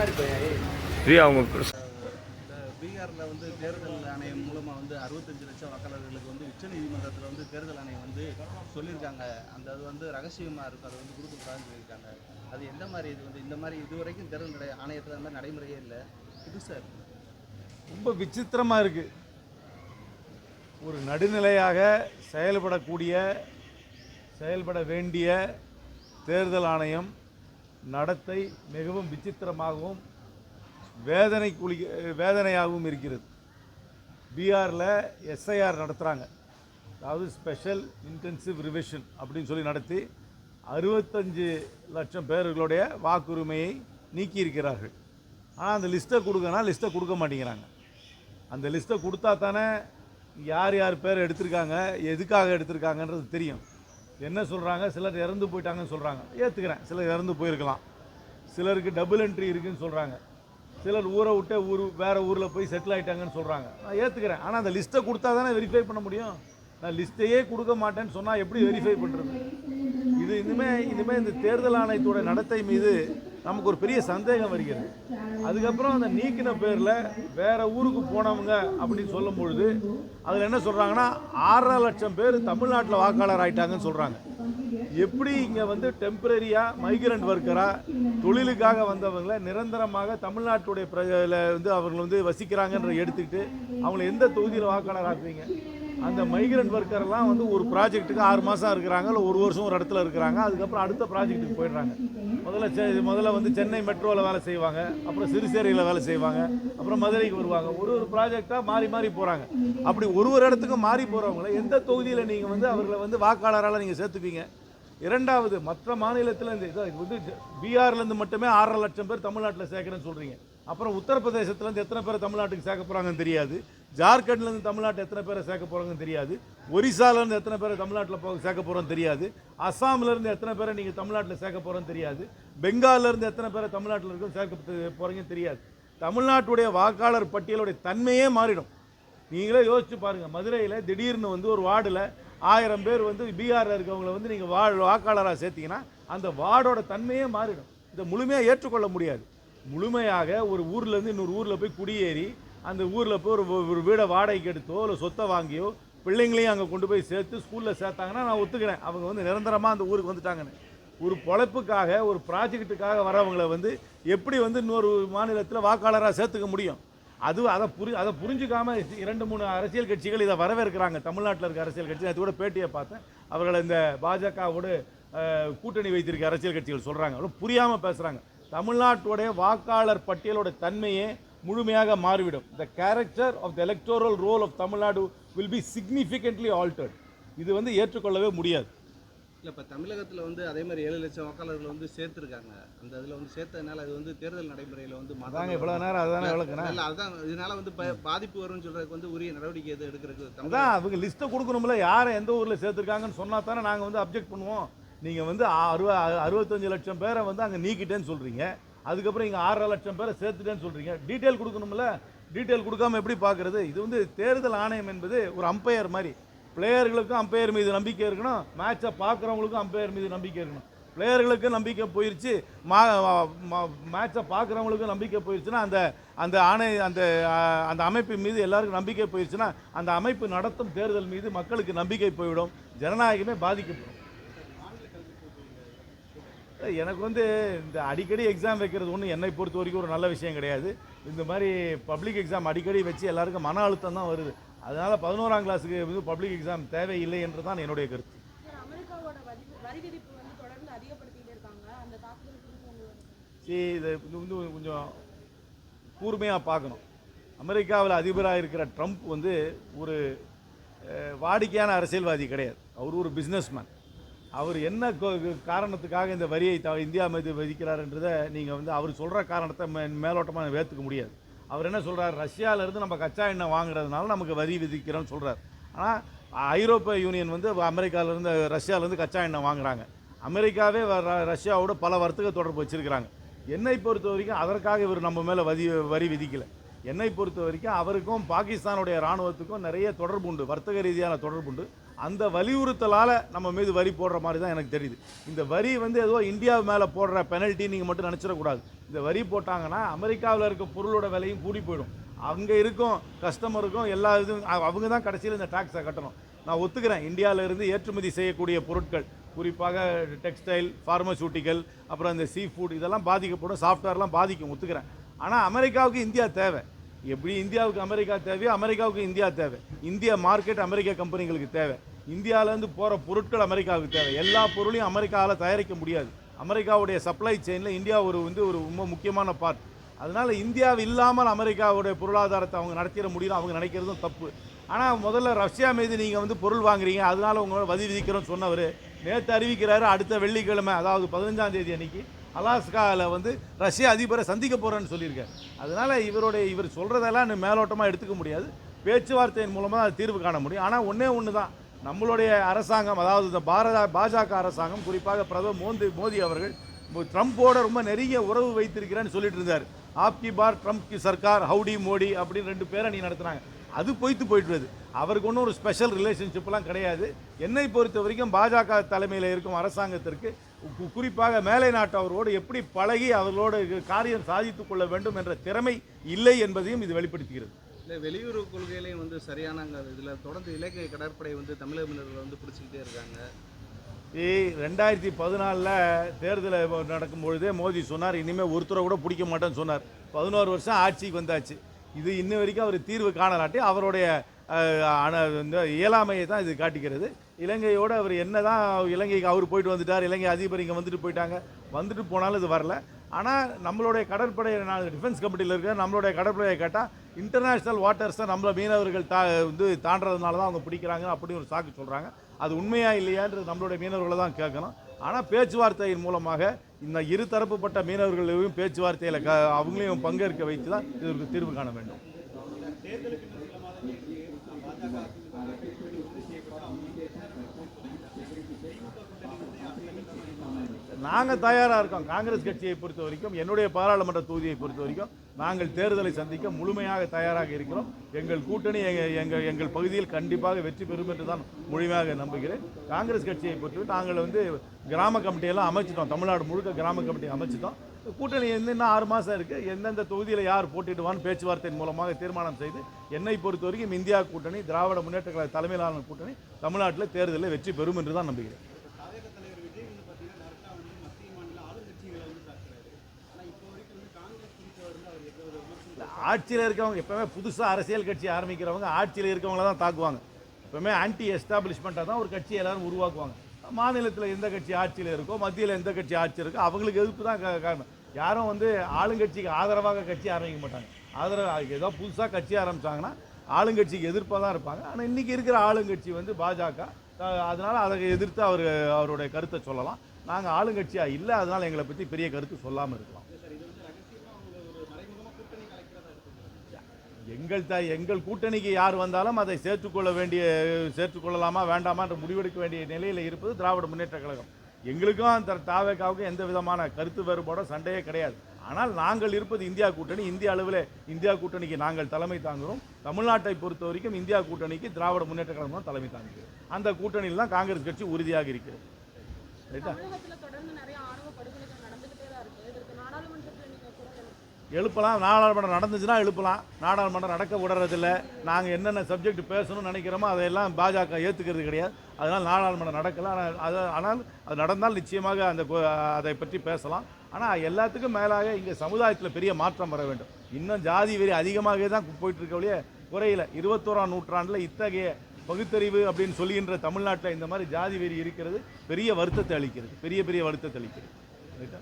இது அவங்க இந்த பீகாரில் வந்து தேர்தல் ஆணையம் மூலமாக வந்து அறுபத்தஞ்சு லட்சம் வாக்காளர்களுக்கு வந்து உச்சநீதிமன்றத்தில் வந்து தேர்தல் ஆணையம் வந்து சொல்லியிருக்காங்க. அந்த அது வந்து ரகசியமாக இருக்கும் அதை வந்து கொடுக்கக்கூடாதுன்னு சொல்லியிருக்காங்க. அது எந்த மாதிரி இது வந்து இந்த மாதிரி இது வரைக்கும் தேர்தல் ஆணையத்தில் அந்த மாதிரி நடைமுறையே இல்லை. புதுசாக இருக்கு. ரொம்ப விசித்திரமாக இருக்குது ஒரு நடுநிலையாக செயல்படக்கூடிய செயல்பட வேண்டிய தேர்தல் ஆணையம் நடத்தை மிகவும் விசித்திரமாகவும் வேதனை குளி வேதனையாகவும் இருக்கிறது. பீகாரில் எஸ்ஐஆர் நடத்துகிறாங்க அதாவது ஸ்பெஷல் இன்டென்சிவ் ரிவிஷன் அப்படின்னு சொல்லி நடத்தி அறுபத்தஞ்சு லட்சம் பேர்களுடைய வாக்குரிமையை நீக்கியிருக்கிறார்கள். ஆனால் அந்த லிஸ்ட்டை கொடுக்கனா லிஸ்ட்டை கொடுக்க மாட்டேங்கிறாங்க. அந்த லிஸ்ட்டை கொடுத்தா தானே யார் யார் பேர் எடுத்திருக்காங்க எதுக்காக எடுத்திருக்காங்கன்றது தெரியும். என்ன சொல்கிறாங்க சிலர் இறந்து போயிட்டாங்கன்னு சொல்கிறாங்க ஏற்றுக்கிறேன் சிலர் இறந்து போயிருக்கலாம். சிலருக்கு டபுள் என்ட்ரி இருக்குன்னு சொல்கிறாங்க சிலர் ஊரை விட்டு ஊர் வேறு ஊரில் போய் செட்டில் ஆகிட்டாங்கன்னு சொல்கிறாங்க நான் ஏற்றுக்கிறேன் ஆனால் அந்த லிஸ்ட்டை கொடுத்தா தானே வெரிஃபை பண்ண முடியும்? நான் லிஸ்ட்டையே கொடுக்க மாட்டேன்னு சொன்னால் எப்படி வெரிஃபை பண்ணுறது இது இனிமேல் இனிமேல் இந்த தேர்தல் ஆணையத்தோட நடத்தை மீது நமக்கு ஒரு பெரிய சந்தேகம் வருகிறது. அதுக்கப்புறம் அந்த நீக்கின பேரில் வேற ஊருக்கு போனவங்க அப்படின்னு சொல்லும் பொழுது அதில் என்ன சொல்கிறாங்கன்னா ஆறரை லட்சம் பேர் தமிழ்நாட்டில் வாக்காளர் ஆயிட்டாங்கன்னு சொல்கிறாங்க எப்படி இங்கே வந்து டெம்பரரியாக மைக்ரண்ட் ஒர்க்கராக தொழிலுக்காக வந்தவங்களை நிரந்தரமாக தமிழ்நாட்டுடைய பிரஜையில் வந்து அவங்களை வந்து வசிக்கிறாங்கன்ற எடுத்துக்கிட்டு அவங்கள எந்த தொகுதியில் வாக்காளர் ஆக்குவீங்க? அந்த மைக்ரண்ட் ஒர்க்கர்லாம் வந்து ஒரு ப்ராஜெக்ட்டுக்கு ஆறு மாதம் இருக்கிறாங்க இல்லை ஒரு வருஷம் ஒரு இடத்துல இருக்கிறாங்க. அதுக்கப்புறம் அடுத்த ப்ராஜெக்ட்டுக்கு போயிடுறாங்க. முதல்ல செ- முதல்ல வந்து சென்னை மெட்ரோவில் வேலை செய்வாங்க அப்புறம் சிறுசேரியில் வேலை செய்வாங்க அப்புறம் மதுரைக்கு வருவாங்க. ஒரு ஒரு ப்ராஜெக்டாக மாறி மாறி போகிறாங்க அப்படி ஒரு ஒரு இடத்துக்கும் மாறி போகிறவங்கள எந்த தொகுதியில் நீங்கள் வந்து அவர்களை வந்து வாக்காளரால் நீங்கள் சேர்த்துப்பீங்க? இரண்டாவது மற்ற மாநிலத்திலேருந்து இது வந்து பீகார்லேருந்து மட்டுமே ஆறரை லட்சம் பேர் தமிழ்நாட்டில் சேர்க்குறேன்னு சொல்கிறீங்க அப்புறம் உத்தரப்பிரதேசத்துலேருந்து எத்தனை பேர் தமிழ்நாட்டுக்கு சேர்க்க போகிறாங்கன்னு தெரியாது. ஜார்க்கண்ட்லேருந்து தமிழ்நாட்டில் எத்தனை பேரை சேர்க்க போகிறாங்கன்னு தெரியாது. ஒரிசாலேருந்து எத்தனை பேரை தமிழ்நாட்டில் போக சேர்க்க போகிறோன்னு தெரியாது. அஸ்ஸாம்லேருந்து எத்தனை பேரை நீங்கள் தமிழ்நாட்டில் சேர்க்க போகிறோன்னு தெரியாது. பெங்கால்லேருந்து எத்தனை பேரை தமிழ்நாட்டில் இருக்கும் சேர்க்க போகிறீங்கன்னு தெரியாது. தமிழ்நாட்டுடைய வாக்காளர் பட்டியலுடைய தன்மையே மாறிடும். நீங்களே யோசிச்சு பாருங்கள் மதுரையில் திடீர்னு வந்து ஒரு வார்டில் ஆயிரம் பேர் வந்து பீகாரில் இருக்கவங்களை வந்து நீங்கள் வா வாக்காளராக சேர்த்தீங்கன்னா அந்த வார்டோட தன்மையே மாறிடும். இதை முழுமையாக ஏற்றுக்கொள்ள முடியாது. முழுமையாக ஒரு ஊர்லேருந்து இன்னொரு ஊரில் போய் குடியேறி அந்த ஊரில் போய் ஒரு ஒரு வீடை வாடகைக்கு எடுத்தோ இல்லை சொத்தை வாங்கியோ பிள்ளைங்களையும் அங்கே கொண்டு போய் சேர்த்து ஸ்கூலில் சேர்த்தாங்கன்னா நான் ஒத்துக்கிறேன். அவங்க வந்து நிரந்தரமாக அந்த ஊருக்கு வந்துட்டாங்கன்னு. ஒரு பொழைப்புக்காக ஒரு ப்ராஜெக்ட்டுக்காக வரவங்களை வந்து எப்படி வந்து இன்னொரு மாநிலத்தில் வாக்காளராக சேர்த்துக்க முடியும்? அது அதை புரி அதை புரிஞ்சுக்காம இரண்டு மூணு அரசியல் கட்சிகள் இதை வரவேற்கிறாங்க. தமிழ்நாட்டில் இருக்க அரசியல் கட்சி. அது கூட பேட்டியை பார்த்தேன். அவர்களை இந்த பாஜகவோடு கூட்டணி வைத்திருக்க அரசியல் கட்சிகள் சொல்கிறாங்க புரியாமல் பேசுகிறாங்க தமிழ்நாட்டுடைய வாக்காளர் பட்டியலோட தன்மையே முழுமையாக மாறிவிடும். The character of the electoral roll of Tamil Nadu will be significantly altered இது வந்து ஏற்றுக்கொள்ளவே முடியாது. இல்லை இப்போ தமிழகத்தில் வந்து அதே மாதிரி ஏழு லட்சம் வாக்காளர்கள் வந்து சேர்த்துருக்காங்க. அந்த இதில் வந்து சேர்த்ததுனால அது வந்து தேர்தல் நடைமுறையில் வந்து அதாங்க இவ்வளோ நேரம் அதுதானே விளக்குனேன் இல்ல அதான் இதனால வந்து ப- பாதிப்பு வரும்னு சொல்றதுக்கு வந்து உரிய நடவடிக்கை எது எடுக்கிறதுக்கு அதான் அவங்க லிஸ்ட்டை கொடுக்கணும்ல யாரை எந்த ஊரில் சேர்த்துருக்காங்கன்னு சொன்னா தானே நாங்கள் வந்து அப்ஜெக்ட் பண்ணுவோம். நீங்கள் வந்து அறுவ அறுபத்தஞ்சு லட்சம் பேரை வந்து அங்கே நீக்கிட்டேன்னு சொல்கிறீங்க அதுக்கப்புறம் இங்கே ஆறரை லட்சம் பேரை சேர்த்துட்டேன்னு சொல்கிறீங்க டீட்டெயில் கொடுக்கணும்ல? டீட்டெயில் கொடுக்காம எப்படி பார்க்குறது? இது வந்து தேர்தல் ஆணையம் என்பது ஒரு அம்பையர் மாதிரி. பிளேயர்களுக்கும் அம்பையர் மீது நம்பிக்கை இருக்கணும். மேட்சை பார்க்குறவங்களுக்கும் அம்பையர் மீது நம்பிக்கை இருக்கணும். பிளேயர்களுக்கு நம்பிக்கை போயிடுச்சு மா மேட்சை பார்க்குறவங்களுக்கும் நம்பிக்கை போயிடுச்சுன்னா அந்த அந்த ஆணை அந்த அந்த அமைப்பு மீது எல்லாருக்கும் நம்பிக்கை போயிருச்சுன்னா அந்த அமைப்பு நடத்தும் தேர்தல் மீது மக்களுக்கு நம்பிக்கை போய்விடும் ஜனநாயகமே பாதிக்கப்படும். எனக்கு வந்து இந்த அடிக்கடி எக்ஸாம் வைக்கிறது ஒன்றும் என்னை பொறுத்த வரைக்கும் ஒரு நல்ல விஷயம் கிடையாது. இந்த மாதிரி பப்ளிக் எக்ஸாம் அடிக்கடி வச்சு எல்லாருக்கும் மன அழுத்தம் தான் வருது. அதனால பதினோராம் கிளாஸுக்கு வந்து பப்ளிக் எக்ஸாம் தேவையில்லை என்று தான் என்னுடைய கருத்து. சார், இதை வந்து கொஞ்சம் கூர்மையாக பார்க்கணும். அமெரிக்காவில் அதிபராக இருக்கிற ட்ரம்ப் வந்து ஒரு வாடிக்கையான அரசியல்வாதி கிடையாது. அவர் ஒரு பிஸ்னஸ்மேன் அவர் என்ன காரணத்துக்காக இந்த வரியை த இந்தியா மீது விதிக்கிறாருன்றதை நீங்கள் வந்து அவர் சொல்கிற காரணத்தை மே மேலோட்டமாக ஏற்றுக்க முடியாது. அவர் என்ன சொல்கிறார் ரஷ்யாவிலேருந்து நம்ம கச்சா எண்ணெய் வாங்குறதுனால நமக்கு வரி விதிக்கிறோன்னு சொல்கிறார் ஆனால் ஐரோப்பிய யூனியன் வந்து அமெரிக்காவிலேருந்து ரஷ்யாவிலேருந்து கச்சா எண்ணெய் வாங்குறாங்க. அமெரிக்காவே வ- ர- ரஷ்யாவோட பல வர்த்தக தொடர்பு வச்சுருக்கிறாங்க. என்னை பொறுத்த வரைக்கும் அதற்காக இவர் நம்ம மேலே வரி வரி விதிக்கலை. என்னை பொறுத்த வரைக்கும் அவருக்கும் பாகிஸ்தானுடைய இராணுவத்துக்கும் நிறைய தொடர்பு உண்டு. வர்த்தக ரீதியான தொடர்பு உண்டு. அந்த வலியுறுத்தலால் நம்ம மீது வரி போடுற மாதிரி தான் எனக்கு தெரியுது. இந்த வரி வந்து ஏதோ இந்தியா மேலே போடுற பெனல்ட்டி நீங்கள் மட்டும் நினச்சிடக்கூடாது. இந்த வரி போட்டாங்கன்னா அமெரிக்காவில் இருக்க பொருளோட விலையும் கூடி போயிடும். அங்கே இருக்கும் கஸ்டமருக்கும் எல்லா இதுவும் அவங்க தான் கடைசியில் இந்த டேக்ஸை கட்டணும். நான் ஒத்துக்கிறேன். இந்தியாவில இருந்து ஏற்றுமதி செய்யக்கூடிய பொருட்கள் குறிப்பாக டெக்ஸ்டைல் ஃபார்மசூட்டிக்கல் அப்புறம் இந்த சீ ஃபுட் இதெல்லாம் பாதிக்கப்படும். சாஃப்ட்வேர்லாம் பாதிக்கும் ஒத்துக்கிறேன். ஆனால் அமெரிக்காவுக்கு இந்தியா தேவை. எப்படி இந்தியாவுக்கு அமெரிக்கா தேவையோ அமெரிக்காவுக்கு இந்தியா தேவை. இந்திய மார்க்கெட் அமெரிக்க கம்பெனிகளுக்கு தேவை. இந்தியாவிலேருந்து போகிற பொருட்கள் அமெரிக்காவுக்கு தேவை. எல்லா பொருளையும் அமெரிக்காவில் தயாரிக்க முடியாது. அமெரிக்காவுடைய சப்ளை செயினில் இந்தியா ஒரு வந்து ஒரு ரொம்ப முக்கியமான பார்ட் அதனால் இந்தியாவில் இல்லாமல் அமெரிக்காவுடைய பொருளாதாரத்தை அவங்க நடத்திட முடியும் அவங்க நினைக்கிறதும் தப்பு. ஆனால் முதல்ல ரஷ்யா மீது நீங்கள் வந்து பொருள் வாங்குறீங்க. அதனால் உங்களோட வதி விதிக்கிறோம்னு சொன்னவர். நேற்று அறிவிக்கிறாரு அடுத்த வெள்ளிக்கிழமை அதாவது பதினஞ்சாம் தேதி அன்னைக்கு அலாஸ்காவில் வந்து ரஷ்ய அதிபரை சந்திக்க போகிறேன்னு சொல்லியிருக்காரு. அதனால் இவருடைய இவர் சொல்கிறதெல்லாம் மேலோட்டமாக எடுத்துக்க முடியாது. பேச்சுவார்த்தையின் மூலமாக தீர்வு காண முடியும். ஆனால் ஒன்றே ஒன்று தான் நம்மளுடைய அரசாங்கம் அதாவது இந்த பாரத பாஜக அரசாங்கம் குறிப்பாக பிரதமர் மோந்தி மோடி அவர்கள் ட்ரம்ப்போட ரொம்ப நெருங்கிய உறவு வைத்திருக்கிறேன்னு சொல்லிட்டு இருந்தார். ஆப்கி பார் ட்ரம்ப் கி சர்க்கார் ஹவுடி மோடி அப்படின்னு ரெண்டு பேரை நீ நடத்துனாங்க. அது பொய்த்து போயிட்டு வருது அவருக்கு ஒன்றும் ஒரு ஸ்பெஷல் ரிலேஷன்ஷிப்லாம் கிடையாது. என்னை பொறுத்த வரைக்கும் பாஜக தலைமையில் இருக்கும் அரசாங்கத்திற்கு குறிப்பாக மேலை நாட்டவரோடு எப்படி பழகி அவர்களோடு காரியம் சாதித்துக் கொள்ள வேண்டும் என்ற திறமை இல்லை என்பதையும் இது வெளிப்படுத்துகிறது. இல்லை வெளியுறவு கொள்கையிலையும் வந்து சரியான இதில் தொடர்ந்து இலங்கை கடற்படை வந்து தமிழக மீனவர்களை வந்து பிடிச்சிக்கிட்டே இருக்காங்க. ரெண்டாயிரத்தி பதினாலில் தேர்தல் நடக்கும் பொழுதே மோடி சொன்னார் இனிமேல் ஒருத்தரை கூட பிடிக்க மாட்டேன்னு சொன்னார். பதினோரு வருஷம் ஆட்சிக்கு வந்தாச்சு. இது இன்ன வரைக்கும் அவர் தீர்வு காணலாட்டி அவருடைய அஹ், இந்த இயலாமையை தான் இது காட்டுகிறது இலங்கையோடு அவர் என்ன தான் இலங்கைக்கு அவர் போயிட்டு வந்துட்டார் இலங்கை அதிபர் இங்கே வந்துட்டு போயிட்டாங்க வந்துட்டு போனாலும் இது வரல. ஆனால் நம்மளுடைய கடற்படை நான் டிஃபென்ஸ் கமிட்டியில் இருக்க நம்மளுடைய கடற்படையை கேட்டால் இன்டர்நேஷ்னல் வாட்டர்ஸை நம்மள மீனவர்கள் தா வந்து தாண்டதுனால தான் அவங்க பிடிக்கிறாங்க அப்படின்னு ஒரு சாக்கு சொல்கிறாங்க அது உண்மையா இல்லையான்றது நம்மளுடைய மீனவர்களை தான் கேட்கணும். ஆனால் பேச்சுவார்த்தையின் மூலமாக இந்த இருதரப்புப்பட்ட மீனவர்களையும் பேச்சுவார்த்தையில் க அவங்களையும் பங்கேற்க வைத்து தான் இதற்கு தீர்வு காண வேண்டும். நாங்கள் தயாராக இருக்கோம். காங்கிரஸ் கட்சியை பொறுத்த வரைக்கும் என்னுடைய பாராளுமன்ற தொகுதியை பொறுத்த வரைக்கும் நாங்கள் தேர்தலை சந்திக்க முழுமையாக தயாராக இருக்கிறோம். எங்கள் கூட்டணி எங்கள் எங்கள் எங்கள் பகுதியில் கண்டிப்பாக வெற்றி பெறும் என்று தான் முழுமையாக நம்புகிறேன். காங்கிரஸ் கட்சியை பொறுத்தவரை நாங்கள் வந்து கிராம கமிட்டியெல்லாம் அமைச்சிட்டோம். தமிழ்நாடு முழுக்க கிராம கமிட்டி அமைச்சிட்டோம். கூட்டணி வந்து இன்னும் ஆறு மாதம் இருக்குது எந்தெந்த தொகுதியில் யார் போட்டிடுவான்னு பேச்சுவார்த்தையின் மூலமாக தீர்மானம் செய்து என்னை பொறுத்த வரைக்கும் இந்தியா கூட்டணி திராவிட முன்னேற்ற கழக தலைமையிலான கூட்டணி தமிழ்நாட்டில் தேர்தலில் வெற்றி பெறும் என்று தான் நம்புகிறேன். ஆட்சியில் இருக்கவங்க எப்பவுமே புதுசாக அரசியல் கட்சி ஆரம்பிக்கிறவங்க ஆட்சியில் இருக்கவங்கள தான் தாக்குவாங்க. எப்பவுமே ஆன்டி எஸ்டாப்ளிஷ்மெண்ட்டாக தான் ஒரு கட்சி எல்லாரும் உருவாக்குவாங்க. மாநிலத்தில் எந்த கட்சி ஆட்சியில் இருக்கோ மத்தியில் எந்த கட்சி ஆட்சி இருக்கோ அவங்களுக்கு எதிர்ப்பு தான் காரணம். யாரும் வந்து ஆளுங்கட்சிக்கு ஆதரவாக கட்சி ஆரம்பிக்க மாட்டாங்க. ஆதரவு ஏதோ புதுசாக கட்சி ஆரம்பிச்சாங்கன்னா ஆளுங்கட்சிக்கு எதிர்ப்பாக தான் இருப்பாங்க. ஆனால் இன்றைக்கி இருக்கிற ஆளுங்கட்சி வந்து பாஜக. அதனால் அதை எதிர்த்து அவர் அவருடைய கருத்தை சொல்லலாம். நாங்கள் ஆளுங்கட்சியாக இல்லை அதனால் எங்களை பற்றி பெரிய கருத்து சொல்லாமல் இருக்கலாம். எங்கள் த எங்கள் கூட்டணிக்கு யார் வந்தாலும் அதை சேர்த்துக்கொள்ள வேண்டிய சேர்த்துக்கொள்ளலாமா வேண்டாமா என்று முடிவெடுக்க வேண்டிய நிலையில் இருப்பது திராவிட முன்னேற்ற கழகம். எங்களுக்கும் அந்த தாவேக்காவுக்கும் எந்த விதமான கருத்து வேறுபாடோ சண்டையே கிடையாது. ஆனால் நாங்கள் இருப்பது இந்தியா கூட்டணி. இந்திய அளவில் இந்தியா கூட்டணிக்கு நாங்கள் தலைமை தாங்குகிறோம். தமிழ்நாட்டை பொறுத்த வரைக்கும் இந்தியா கூட்டணிக்கு திராவிட முன்னேற்ற கழகம் தான் தலைமை தாங்குகிறோம் அந்த கூட்டணியில் தான் காங்கிரஸ் கட்சி உறுதியாக இருக்கிறது. ரைட்டா? எழுப்பலாம். நாடாளுமன்றம் நடந்துச்சுன்னா எழுப்பலாம். நாடாளுமன்றம் நடக்க விடுறதில்ல. நாங்கள் என்னென்ன சப்ஜெக்ட் பேசணும்னு நினைக்கிறோமோ அதையெல்லாம் பாஜக ஏற்றுக்கிறது கிடையாது. அதனால் நாடாளுமன்றம் நடக்கலாம் ஆனால் அது ஆனால் அது நடந்தால் நிச்சயமாக அந்த அதை பற்றி பேசலாம். ஆனால் எல்லாத்துக்கும் மேலாக இங்கே சமுதாயத்தில் பெரிய மாற்றம் வர வேண்டும். இன்னும் ஜாதி வெறி அதிகமாகவே தான் போயிட்டுருக்க ஒழிய குறையில இருபத்தோராம் நூற்றாண்டில் இத்தகைய பகுத்தறிவு அப்படின்னு சொல்லுகின்ற தமிழ்நாட்டில் இந்த மாதிரி ஜாதி வெறி இருக்கிறது பெரிய வருத்தத்தை அளிக்கிறது. பெரிய பெரிய வருத்தத்தை அளிக்கிறது. ரைட்டா?